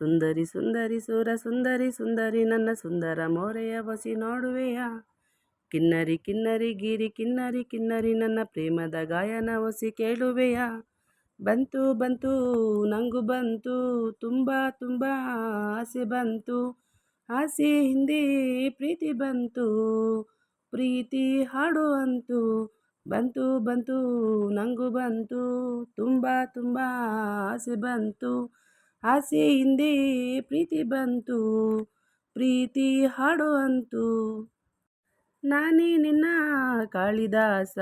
ಸುಂದರಿ ಸುಂದರಿ ಸುರ ಸುಂದರಿ ಸುಂದರಿ ನನ್ನ ಸುಂದರ ಮೋರೆಯ ಬಸಿ ನೋಡುವೆಯ? ಕಿನ್ನರಿ ಕಿನ್ನರಿ ಗಿರಿ ಕಿನ್ನರಿ ಕಿನ್ನರಿ ನನ್ನ ಪ್ರೇಮದ ಗಾಯನ ಒಸಿ ಕೇಳುವೆಯ? ಬಂತು ಬಂತು, ನಂಗು ಬಂತು, ತುಂಬ ತುಂಬ ಆಸೆ ಬಂತು. ಆಸೆ ಹಿಂದೆ ಪ್ರೀತಿ ಬಂತು, ಪ್ರೀತಿ ಹಾಡು ಅಂತು. ಬಂತು ಬಂತು, ನಂಗು ಬಂತು, ತುಂಬ ತುಂಬ ಆಸೆ ಬಂತು. ಆಸೆ ಹಿಂದೆ ಪ್ರೀತಿ ಬಂತು, ಪ್ರೀತಿ ಹಾಡುವಂತು. ನಾನೇ ನಿನ್ನ ಕಾಳಿದಾಸ,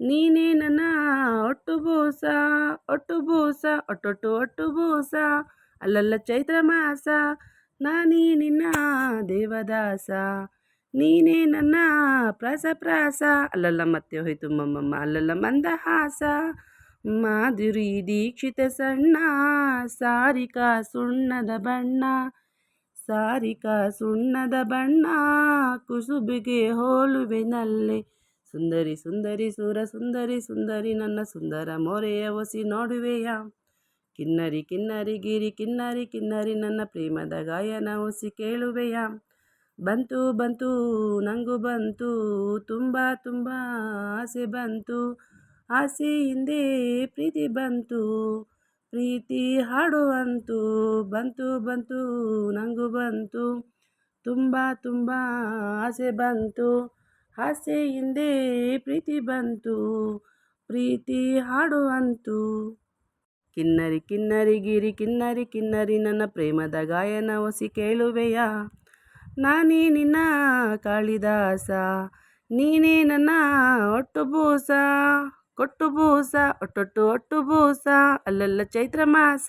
ನೀನೇ ನನ್ನ ಒಟ್ಟು ಬೂಸ ಒಟ್ಟು ಬೂಸ ಒಟ್ಟೊಟ್ಟು ಒಟ್ಟು ಬೂಸ ಅಲ್ಲಲ್ಲ ಚೈತ್ರ ಮಾಸ. ನಾನೇ ನಿನ್ನ ದೇವದಾಸ, ನೀನೇ ನನ್ನ ಪ್ರಾಸ ಪ್ರಾಸ ಅಲ್ಲಲ್ಲ ಮತ್ತೆ ಹೋಯ್ತು ಮಮ್ಮಮ್ಮ, ಅಲ್ಲಲ್ಲ ಮಂದಹಾಸ. ಮಾಧುರಿ ದೀಕ್ಷಿತ ಸಣ್ಣ, ಸಾರಿಕಾ ಸುಣ್ಣದ ಬಣ್ಣ, ಸಾರಿಕಾ ಸುಣ್ಣದ ಬಣ್ಣ, ಕುಸುಬಿಗೆ ಹೋಲುವೆನಲ್ಲೇ ಸುಂದರಿ ಸುಂದರಿ ಸುರ ಸುಂದರಿ ಸುಂದರಿ ನನ್ನ ಸುಂದರ ಮೋರೆಯ ಒಸಿ ನೋಡುವೆಯ? ಕಿನ್ನರಿ ಕಿನ್ನರಿ ಗಿರಿ ಕಿನ್ನರಿ ಕಿನ್ನರಿ ನನ್ನ ಪ್ರೇಮದ ಗಾಯನ ಒಸಿ ಕೇಳುವೆಯ? ಬಂತು ಬಂತು, ನಂಗು ಬಂತು, ತುಂಬ ತುಂಬ ಆಸೆ ಬಂತು. ಆಸೆ ಹಿಂದೆ ಪ್ರೀತಿ ಬಂತು, ಪ್ರೀತಿ ಹಾಡುವಂತು ಬಂತು ಬಂತು ನನಗೂ ಬಂತು. ತುಂಬ ತುಂಬ ಆಸೆ ಬಂತು ಆಸೆಯಿಂದೇ ಪ್ರೀತಿ ಬಂತು, ಪ್ರೀತಿ ಹಾಡುವಂತು. ಕಿನ್ನರಿ ಕಿನ್ನರಿ, ಗಿರಿ, ಕಿನ್ನರಿ ಕಿನ್ನರಿ, ನನ್ನ ಪ್ರೇಮದ ಗಾಯನ ಒಸಿ ಕೇಳುವೆಯ? ನಾನೇ ನಿನ್ನ ಕಾಳಿದಾಸ, ನೀನೇ ನನ್ನ ಒಟ್ಟು ಬೂಸ ಕೊಟ್ಟು ಬೂಸ ಒಟ್ಟೊಟ್ಟು ಒಟ್ಟು ಬೂಸ ಅಲ್ಲಲ್ಲ ಚೈತ್ರ ಮಾಸ.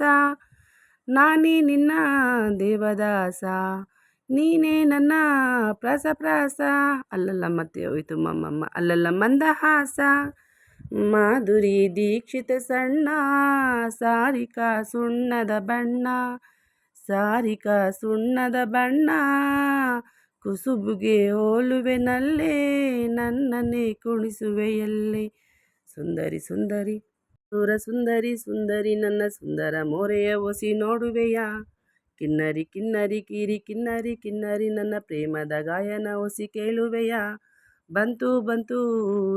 ನಾನೇ ನಿನ್ನ ದೇವದಾಸ, ನೀನೇ ನನ್ನ ಪ್ರಾಸ ಪ್ರಾಸ ಅಲ್ಲಲ್ಲ ಮತ್ತೆ ಹೋಯ್ತು ಮಮ್ಮಮ್ಮ, ಅಲ್ಲಲ್ಲ ಮಂದಹಾಸ. ಮಾಧುರಿ ದೀಕ್ಷಿತ ಸಣ್ಣ, ಸಾರಿಕಾ ಸುಣ್ಣದ ಬಣ್ಣ, ಸಾರಿಕಾ ಸುಣ್ಣದ ಬಣ್ಣ. ಕುಸುಬುಗೆ ಹೋಲುವೆನಲ್ಲೇ, ನನ್ನನ್ನೇ ಕುಣಿಸುವೆಯಲ್ಲೇ. ಸುಂದರಿ ಸುಂದರಿ ಸುರ ಸುಂದರಿ ಸುಂದರಿ ನನ್ನ ಸುಂದರ ಮೋರೆಯ ಒಸಿ ನೋಡುವೆಯ? ಕಿನ್ನರಿ ಕಿನ್ನರಿ, ಕಿರಿ ಕಿನ್ನರಿ ಕಿನ್ನರಿ ನನ್ನ ಪ್ರೇಮದ ಗಾಯನ ಒಸಿ ಕೇಳುವೆಯ? ಬಂತು ಬಂತು,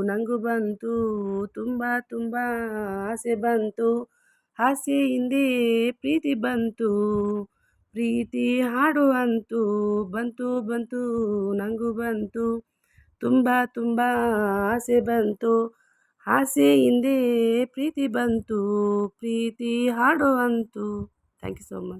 ನಂಗು ಬಂತು, ತುಂಬ ತುಂಬ ಆಸೆ ಬಂತು ಆಸೆ ಹಿಂದೆ ಪ್ರೀತಿ ಬಂತು, ಪ್ರೀತಿ ಹಾಡುವಂತು ಬಂತು ಬಂತು, ನಂಗು ಬಂತು, ತುಂಬ ತುಂಬ ಆಸೆ ಬಂತು ಆಸೆ ಹಿಂದೆ ಪ್ರೀತಿ ಬಂತು ಪ್ರೀತಿ ಹಾಡುವಂತು. Thank you so much